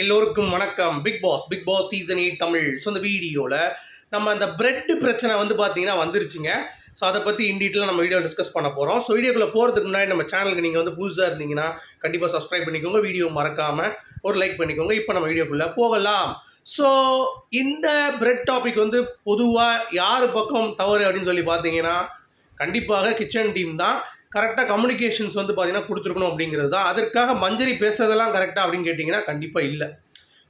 எல்லோருக்கும் வணக்கம். Bigg Boss Bigg Boss season eight Tamil. So இந்த வீடியோவில் நம்ம அந்த பிரெட் பிரச்சனை வந்து பார்த்தீங்கன்னா வந்துருச்சுங்க. ஸோ அதை பற்றி இன் நம்ம வீடியோ டிஸ்கஸ் பண்ண போகிறோம் ஸோ வீடியோக்குள்ளே போகிறதுக்கு முன்னாடி நம்ம சேனலுக்கு நீங்கள் வந்து புதுசாக இருந்தீங்கன்னா கண்டிப்பாக சப்ஸ்கிரைப் பண்ணிக்கோங்க. வீடியோ மறக்காமல் ஒரு லைக் பண்ணிக்கோங்க. இப்போ நம்ம வீடியோக்குள்ளே போகலாம். ஸோ இந்த பிரெட் டாபிக் வந்து பொதுவாக யார் பக்கம் தவறு அப்படின்னு சொல்லி பார்த்தீங்கன்னா கண்டிப்பாக கிச்சன் டீம் தான். கரெக்டாக கம்யூனிகேஷன்ஸ் வந்து பார்த்தீங்கன்னா கொடுத்துருக்கணும் அப்படிங்கிறது தான். அதற்காக மஞ்சரி பேசுறதெல்லாம் கரெக்டாக அப்படின்னு கேட்டிங்கன்னா கண்டிப்பாக இல்லை.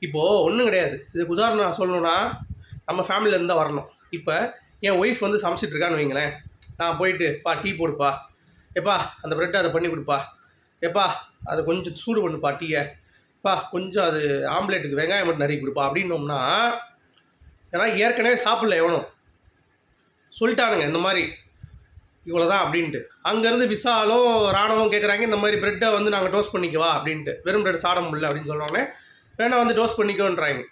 இப்போது ஒன்றும் கிடையாது. இதுக்கு உதாரணம் நான் சொல்லணும்னா நம்ம ஃபேமிலியிலேருந்து தான் வரணும். இப்போ என் ஒய்ஃப் வந்து சமைச்சிட்டு இருக்கான்னு வைங்களேன். நான் போயிட்டு பா டீ போடுப்பா. எப்பா அந்த ப்ரெட்டை அதை பண்ணி கொடுப்பா. எப்பா அதை கொஞ்சம் சூடு பண்ணுப்பா டீயை பா கொஞ்சம் அது ஆம்லேட்டுக்கு வெங்காயம் மட்டும் நிறைய கொடுப்பா. அப்படின்னோம்னா ஏன்னா ஏற்கனவே சாப்பிடல எவனும். சொல்லிட்டானுங்க இந்த மாதிரி. இவ்வளோதான் அப்படின்ட்டு. அங்கேருந்து விசாலும் ராணுவம் கேட்குறாங்க இந்த மாதிரி ப்ரெட்டை வந்து நாங்கள் டோஸ்ட் பண்ணிக்கவா அப்படின்ட்டு. வெறும் ப்ரெட் சாட முடியல அப்படின்னு சொல்கிறோன்னே வேணா வந்து டோஸ்ட் பண்ணிக்கோன்றாங்க.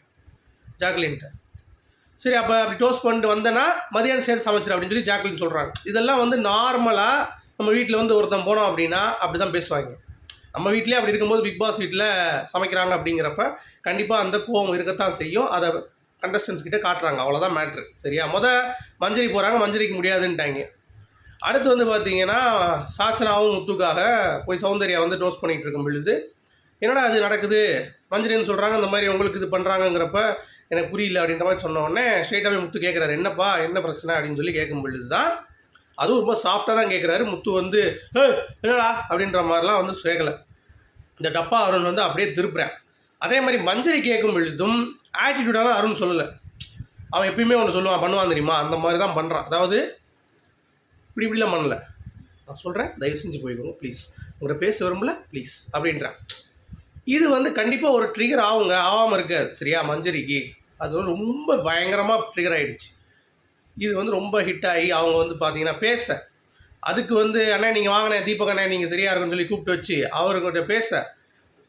ஜாக்லின்ட்டு. சரி அப்போ அப்படி டோஸ்ட் பண்ணிட்டு வந்தேன்னா மதியானம் சேர்த்து சமைச்சிரு அப்படின்னு சொல்லி ஜாக்லின் சொல்கிறாங்க இதெல்லாம் வந்து நார்மலாக நம்ம வீட்டில் வந்து ஒருத்தன் போனோம் அப்படின்னா அப்படி தான் பேசுவாங்க. நம்ம வீட்டிலே அப்படி இருக்கும்போது பிக் பாஸ் வீட்டில் சமைக்கிறாங்க அப்படிங்கிறப்ப கண்டிப்பாக அந்த கோவம் இருக்கத்தான் செய்யும். அதை கண்டஸ்டன்ஸ் கிட்டே காட்டுறாங்க. அவ்வளோதான் மேட்ரு சரியா? மொதல் மஞ்சரி போகிறாங்க மஞ்சரிக்கு முடியாதுன்ட்டாங்க. அடுத்து வந்து பார்த்தீங்கன்னா சாச்சனாவும் முத்துக்காக போய் சௌந்தர்யா வந்து டோஸ் பண்ணிகிட்டு இருக்கும் பொழுது என்னடா அது நடக்குது? மஞ்சரின்னு சொல்கிறாங்க இந்த மாதிரி உங்களுக்கு இது பண்ணுறாங்கங்கிறப்ப எனக்கு புரியல அப்படின்ற மாதிரி சொன்ன உடனே ஸ்ட்ரெயிட்டாகவே முத்து கேட்குறாரு என்னப்பா என்ன பிரச்சனை? அப்படின்னு சொல்லி கேட்கும் பொழுது தான் அதுவும் ரொம்ப சாஃப்டாக தான் கேட்குறாரு முத்து வந்து என்னடா? அப்படின்ற மாதிரிலாம் வந்து கேட்கல இந்த டப்பா அருண் வந்து அப்படியே திருப்புறேன். அதே மாதிரி மஞ்சரி கேட்கும் பொழுதும் ஆட்டிடியூடாலாம் அருண் சொல்லலை. அவன் எப்பயுமே ஒன்று சொல்லுவான் பண்ணுவான் தெரியுமா? அந்த மாதிரி தான் பண்ணுறான் அதாவது இப்படி இப்படிலாம் பண்ணல. நான் சொல்கிறேன் தயவு செஞ்சு போய்க்கோங்க ப்ளீஸ் உங்கள்கிட்ட பேச விரும்பல ப்ளீஸ் அப்படின்றேன். இது வந்து கண்டிப்பாக ஒரு ட்ரிகர் ஆகுங்க ஆகாமல் இருக்காது சரியா மஞ்சரிக்கு. அது வந்து ரொம்ப பயங்கரமாக ட்ரிகர் ஆகிடுச்சு இது வந்து ரொம்ப ஹிட் ஆகி அவங்க வந்து பார்த்தீங்கன்னா பேச. அதுக்கு வந்து அண்ணா நீங்கள் வாங்கினே தீபக் அண்ணா நீங்கள் சரியாக இருக்குன்னு சொல்லி கூப்பிட்டு வச்சு அவர்கிட்ட பேச.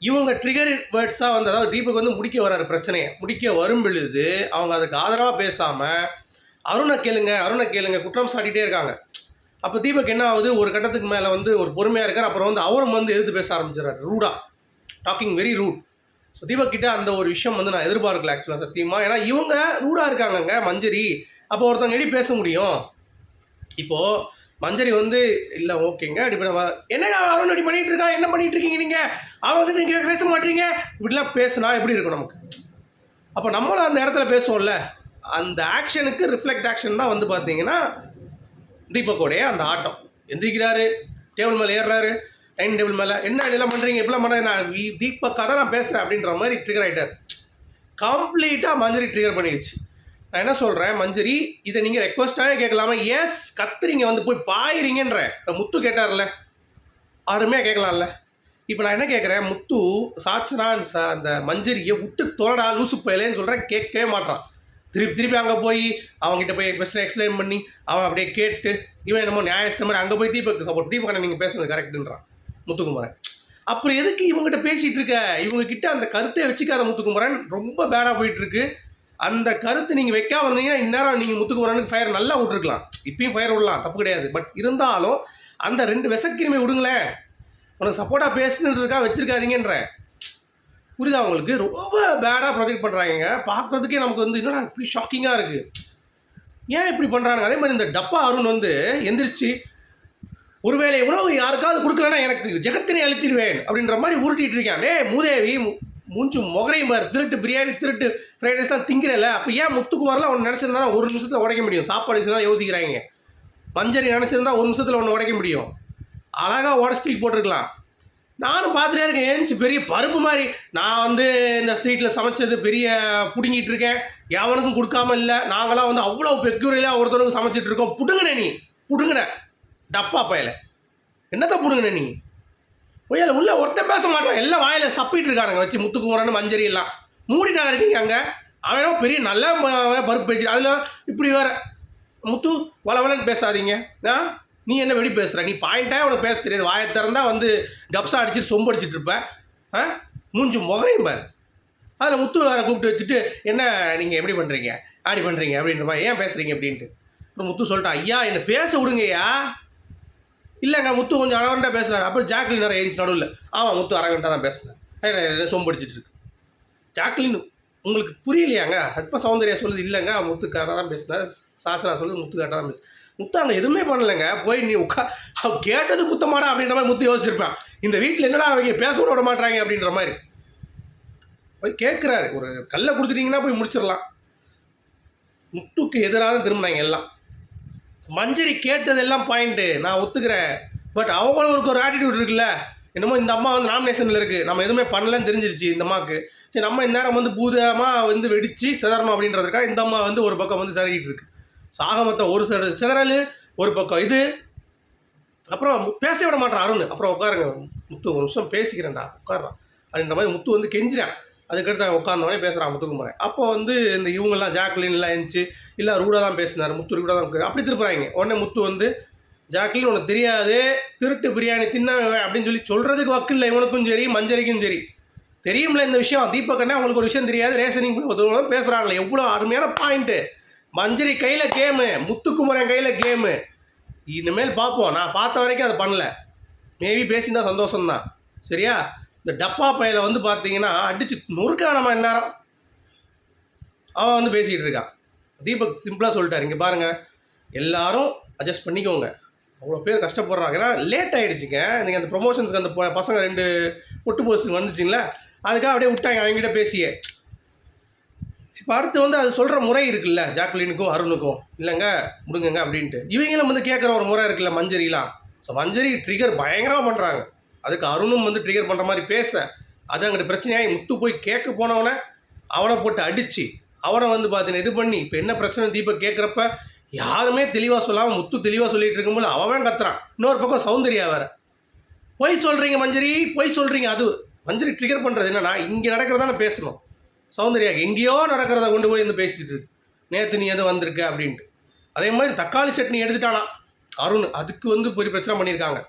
இவங்க ட்ரிகர் வேர்ட்ஸாக வந்து அதாவது தீபக் வந்து முடிக்க வராரு பிரச்சனையை. முடிக்க வரும் பொழுது அவங்க அதுக்கு ஆதரவாக பேசாமல் அருணை கேளுங்க அருணை கேளுங்க குற்றம் சாட்டிகிட்டே இருக்காங்க. அப்போ தீபக் என்ன ஆகுது? ஒரு கட்டத்துக்கு மேலே வந்து ஒரு பொறுமையாக இருக்கார். அப்புறம் வந்து அவரும் வந்து எதிர்த்து பேச ஆரம்பிச்சிடறாரு. ரூடா. Talking very rude so Deepak கிட்ட அந்த ஒரு விஷயம் வந்து நான் எதிர்பார்க்கல ஆக்சுவலாக சத்தியமாக ஏன்னா இவங்க ரூடாக இருக்காங்கங்க மஞ்சரி. அப்போ ஒருத்தவங்க எப்படி பேச முடியும்? இப்போது மஞ்சரி வந்து இல்லை ஓகேங்க இப்படி பண்ண என்ன அவன் அப்படி பண்ணிகிட்டு இருக்கான் என்ன பண்ணிகிட்டு இருக்கீங்க நீங்கள் அவன் வந்து நீங்கள் பேச மாட்டீங்க? இப்படிலாம் பேசுனா எப்படி இருக்கும் நமக்கு? அப்போ நம்மளும் அந்த இடத்துல பேசுவோம்ல. அந்த ஆக்ஷனுக்கு ரிஃப்ளெக்ட் ஆக்ஷன் தான் வந்து பார்த்தீங்கன்னா தீபக்கோடைய அந்த ஆட்டம். எந்திரிக்கிறாரு டேபிள் மேலே ஏறுறாரு டைனிங் டேபிள் மேலே என்ன இதெல்லாம் பண்ணுறீங்க இப்படிலாம் பண்ண நான் தீபக்கா தான் நான் பேசுகிறேன் அப்படின்ற மாதிரி ட்ரிகர் ஆகிட்டார் கம்ப்ளீட்டாக மஞ்சரி ட்ரிகர் பண்ணிடுச்சு நான் என்ன சொல்கிறேன் மஞ்சரி இதை நீங்கள் ரெக்வஸ்ட்டாகவே கேட்கலாமா? ஏன் கத்துறீங்க வந்து போய் பாயிறீங்கன்ற. முத்து கேட்டார்ல. அருமையாக கேட்கலாம்ல. இப்போ நான் என்ன கேட்குறேன் முத்து சாச்சனான் சா அந்த மஞ்சரியை விட்டு தோடா லூசு போயலேன்னு சொல்கிறேன் கேட்கவே மாட்டான் திருப்பி திருப்பி அங்கே போய் அவங்ககிட்ட போய் கொஸ்டின் எக்ஸ்பிளைன் பண்ணி அவன் அப்படியே கேட்டு இவன் என்னமோ நியாயஸ்த மாதிரி அங்கே போய் தீபக் சப்போர்ட் தீபக் நீங்கள் பேசுறது கரெக்டுன்றான் முத்துக்குமரன். அப்புறம் எதுக்கு இவங்ககிட்ட பேசிகிட்டு இருக்க? இவங்ககிட்ட அந்த கருத்தை வச்சுக்காத முத்துக்குமரன். ரொம்ப பேடாக போயிட்டுருக்கு. அந்த கருத்து நீங்கள் வைக்காம இருந்தீங்கன்னா இந்நேரம் நீங்கள் முத்துக்குமரனுக்கு ஃபயர் நல்லா விட்ருக்கலாம் இப்பயும் ஃபயர் விடலாம் தப்பு கிடையாது. பட் இருந்தாலும் அந்த ரெண்டு விசக்கிருமை விடுங்களேன். உனக்கு சப்போர்ட்டாக பேசுனதுக்காக வச்சுருக்காதீங்கன்றேன். புரியுதா உங்களுக்கு? ரொம்ப பேடாக ப்ரொஜெக்ட் பண்ணுறாங்க பார்க்குறதுக்கே நமக்கு வந்து இன்னும் இப்படி ஷாக்கிங்காக இருக்குது ஏன் இப்படி பண்ணுறாங்க அதே மாதிரி இந்த டப்பா அருண் வந்து எந்திரிச்சு ஒருவேளை உணவு யாருக்காவது கொடுக்கலன்னா எனக்கு ஜெகத்தினை அழுத்திடுவேன் அப்படின்ற மாதிரி உருட்டிட்டு இருக்கான். டே மூதேவி மூஞ்சு முகரையும் பாரு. திருட்டு பிரியாணி திருட்டு ஃப்ரைட் ரைஸ்லாம் திங்கிறல அப்போ ஏன் முத்துக்குமாரில் ஒன்று நினச்சிருந்தா ஒரு நிமிஷத்தில் உடைக்க முடியும். சாப்பாடு விஷயம் தான் யோசிக்கிறாங்க. மஞ்சரி நினச்சிருந்தா ஒரு நிமிஷத்தில் ஒன்று உடைக்க முடியும். அழகாக உடச்சிட்டு போட்டிருக்கலாம். நானும் பார்த்துட்டே இருக்கேன். ஏஞ்சி பெரிய பருப்பு மாதிரி. நான் வந்து இந்த ஸ்ட்ரீட்டில் சமைச்சது பெரிய பிடுங்கிட்டு இருக்கேன். எவனுக்கும் கொடுக்காம இல்லை. நாங்களாம் வந்து அவ்வளோ பெக்யூரியில் ஒருத்தனுக்கு சமைச்சிட்டு இருக்கோம். புடுங்கின நீ. புடுங்கின. டப்பா பயல. என்னத்தை புடுங்கின நீ? ஒய்யால உள்ள ஒருத்தன் பேச மாட்டான். எல்லாம் வாயில சப்பிட்டு இருக்கானுங்க. வச்சு முத்துக்குமரன் மஞ்சரி எல்லாம். மூடிட்டாங்க இருக்கீங்க அங்கே. அவனோ பெரிய நல்ல பருப்பு பேச்சு. அதில் இப்படி வேற. முத்து வள வளன்னு பேசாதீங்க. ஆ? நீ என்ன வெடி பேசுகிற நீ பாயிண்ட்டாக உனக்கு பேச தெரியாது. வாயை திறந்தா வந்து கப்ஸா அடிச்சுட்டு சொம்பு இருப்பேன் ஆ? மூஞ்சி முகரையும் பாரு. அதில் முத்து வேறு கூப்பிட்டு வச்சுட்டு என்ன நீங்கள் எப்படி பண்ணுறீங்க ஆடி பண்ணுறீங்க அப்படின்ற மாதிரி ஏன் பேசுகிறீங்க அப்படின்ட்டு. அப்புறம் முத்து சொல்லிட்டான் ஐயா என்னை பேச விடுங்கய்யா. இல்லைங்க முத்து கொஞ்சம் அரகண்டா பேசுகிறாரு அப்புறம் ஜாக்லின் நேரம் ஏஞ்சி நடுவில். ஆமாம் முத்து அரகண்டா தான் பேசுகிறேன் சொம்பு இருக்கு. ஜாக்லின் உங்களுக்கு புரியலையாங்க? ஹத்ப சௌந்தர்யா சொல்லுது இல்லைங்க. முத்துக்காரா தான் பேசினார். சாச்சனா சொல்லுது முத்துக்காரா தான் பேசு. முத்து அங்கே எதுவுமே பண்ணலைங்க. போய் நீ உட்கா அவ கேட்டது குத்தமாடா அப்படின்ற மாதிரி முத்து யோசிச்சிருப்பான். இந்த வீட்டில் என்னடா அவங்க பேச கூட விட மாட்டாங்க அப்படின்ற மாதிரி. போய் கேட்குறாரு ஒரு கல்லை கொடுத்துட்டீங்கன்னா போய் முடிச்சிடலாம். முத்துக்கு எதிராக திரும்பினாங்க எல்லாம். மஞ்சரி கேட்டதெல்லாம் பாயிண்ட்டு நான் ஒத்துக்கிறேன். பட் அவங்களுக்கு ஒரு ஆட்டிடியூட் இருக்குல்ல. என்னமோ இந்த அம்மா வந்து நாமினேஷனில் இருக்குது நம்ம எதுவுமே பண்ணலன்னு தெரிஞ்சிருச்சு இந்த அம்மாவுக்கு சரி நம்ம இந்நேரம் வந்து பூதமாக வந்து வெடித்து சிதறணும் அப்படின்றதுக்காக இந்த அம்மா வந்து ஒரு பக்கம் வந்து சரிக்கிட்டு இருக்கு. சாக மொத்தம் ஒரு சித சிதறல் ஒரு பக்கம் இது. அப்புறம் பேச விட மாட்டான் அருண். அப்புறம் உட்காருங்க. முத்து ஒரு நிமிஷம் பேசிக்கிறேன்டா உட்காடுறான் அப்படின்ற மாதிரி முத்து வந்து கெஞ்சிறான். அதுக்கடுத்து அவன் உட்காந்தவனே பேசுகிறான் முத்துக்குமாரன் அப்போ வந்து இந்த இவங்கெல்லாம் ஜாக்லின்லாம் இருந்துச்சு இல்லை ரூடாக தான் பேசினார் முத்து ரூடாக தான் அப்படி திருப்புறாங்க. உடனே முத்து வந்து ஜாக்லின் உனக்கு தெரியாது. திருட்டு பிரியாணி தின்னவன் அப்படின்னு சொல்லி சொல்கிறதுக்கு வக்கு இல்லை. இவனுக்கும் சரி மஞ்சரிக்கும் சரி. தெரியும்ல இந்த விஷயம். தீபக்கண்ணே அவங்களுக்கு ஒரு விஷயம் தெரியாது. ரேஷனிங் பேசுகிறாங்களே எவ்வளோ அருமையான பாயிண்ட்டு மஞ்சரி கையில் கேமு முத்துக்குமரன் கையில் கேமு. இனிமேல் பார்ப்போம் நான் பார்த்த வரைக்கும் அதை பண்ணல. மேபி பேசியிருந்தா சந்தோஷம்தான். சரியா? இந்த டப்பா பையில வந்து பார்த்தீங்கன்னா அடிச்சு நொறுக்கா நம்ம இந்நேரம் அவன் வந்து பேசிக்கிட்டு இருக்கான். தீபக் சிம்பிளாக சொல்லிட்டார். இங்கே பாருங்கள் எல்லாரும் அட்ஜஸ்ட் பண்ணிக்கோங்க. அவ்வளோ பேர் கஷ்டப்படுறாங்க. ஏன்னா லேட் ஆகிடுச்சிங்க நீங்கள் அந்த ப்ரொமோஷன்ஸ்க்கு அந்த பசங்க ரெண்டு ஒட்டு போஸ்ட் வந்துச்சுங்களா அதுக்காக அப்படியே விட்டாங்க. அவங்ககிட்ட பேசியே. இப்போ அடுத்து வந்து அது சொல்கிற முறை இருக்குல்ல ஜாக்லினுக்கும் அருணுக்கும். இல்லைங்க முடுங்குங்க அப்படின்ட்டு. இவங்களும் வந்து கேட்குற ஒரு முறை இருக்குல்ல மஞ்சரிலாம். ஸோ மஞ்சரி ட்ரிகர் பயங்கரமாக பண்ணுறாங்க அதுக்கு அருணும் வந்து ட்ரிகர் பண்ணுற மாதிரி பேச. அது அங்கிட்ட பிரச்சனையாகி முத்து போய் கேட்க போனவனை அவனை போட்டு அடித்து அவனை வந்து பார்த்தீங்கன்னா இது பண்ணி இப்போ என்ன பிரச்சனை தீபக் கேட்குறப்ப யாருமே தெளிவாக சொல்லாமல் முத்து தெளிவாக சொல்லிட்டு இருக்கும்போது அவன் கத்துறான். இன்னொரு பக்கம் சௌந்தர்யா வேற. பொய் சொல்கிறீங்க மஞ்சரி பொய் சொல்கிறீங்க அது. மஞ்சரி ட்ரிகர் பண்ணுறது என்னன்னா இங்கே நடக்கிறதான பேசணும். சௌந்தர்யா எங்கேயோ நடக்கிறத கொண்டு போய் வந்து பேசிட்டு இருக்கு. நேற்று நீ எதுவும் வந்திருக்க அப்படின்ட்டு. அதே மாதிரி தக்காளி சட்னி எடுத்துட்டானா அருண் அதுக்கு வந்து பெரிய பிரச்சனை பண்ணியிருக்காங்க.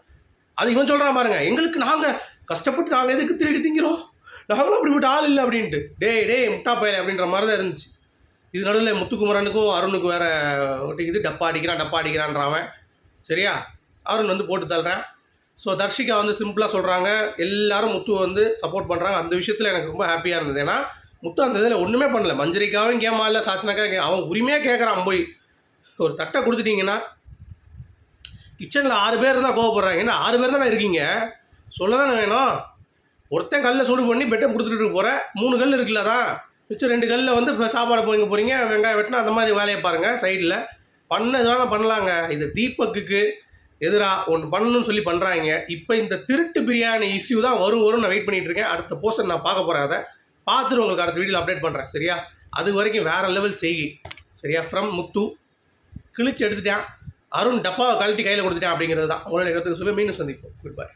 அது இவன் சொல்கிறான் பாருங்க எங்களுக்கு நாங்கள் கஷ்டப்பட்டு நாங்கள் எதுக்கு திருடி திங்கிறோம்? நாங்களும் அப்படிப்பட்ட ஆள் இல்லை அப்படின்ட்டு. டேய் டே முட்டா பயலே அப்படின்ற மாதிரி தான் இருந்துச்சு. இது நடுவில் முத்துக்குமரனுக்கும் அருணுக்கும் வேற ஒட்டிக்குது டப்பா அடிக்கிறான் டப்பா அடிக்கிறான்றாவன் சரியா? அருண் வந்து போட்டு தள்ளுறேன். ஸோ தர்ஷிகா வந்து சிம்பிளாக சொல்கிறாங்க எல்லாரும் முத்து வந்து சப்போர்ட் பண்ணுறாங்க அந்த விஷயத்தில் எனக்கு ரொம்ப ஹாப்பியாக இருந்தது. ஏன்னா முத்து அந்த இதில் ஒன்றுமே பண்ணல. மஞ்சரிக்காவும் கேமா இல்லை சாத்தினாக்கா கே அவன் உரிமையாக கேட்குறான் போய். ஒரு தட்டை கொடுத்துட்டீங்கன்னா கிச்சனில் ஆறு பேர் இருந்தால் கோவப்படுறாங்க. ஏன்னா ஆறு பேர் தானே இருக்கீங்க? சொல்ல தானே வேணும்? ஒருத்தன் கல்லை சூடு பண்ணி பெட்டை கொடுத்துட்டு போகிறேன் மூணு கல் இருக்குல்ல தான் மிச்சம் ரெண்டு கல்லில் வந்து இப்போ சாப்பாடு போய்ங்க போகிறீங்க வெங்காயம் வெட்டினா அந்த மாதிரி வேலையை பாருங்கள் சைடில். பண்ண வேணால் பண்ணலாங்க. இது தீபக்குக்கு எதிராக ஒன்று பண்ணணும்னு சொல்லி பண்ணுறாங்க இப்போ இந்த திருட்டு பிரியாணி இஷ்யூ தான் வரும் வரும் நான் வெயிட் பண்ணிகிட்டு இருக்கேன். அடுத்த போஸ்டர் நான் பார்க்க போகிறேன் அதை. பார்த்துட்டு உங்களுக்கு அடுத்த வீடியோவில் அப்டேட் பண்ணுறேன் சரியா? அது வரைக்கும் வேறு லெவல் செய்கி சரியா? ஃப்ரம் முத்து கிழிச்சு எடுத்துட்டேன். அருண் டப்பாவை கழட்டி கையில் கொடுத்துட்டேன் அப்படிங்கிறது தான் உங்களுடைய கருத்துக்கு சொல்லி மீண்டும் சந்திப்போம். Good bye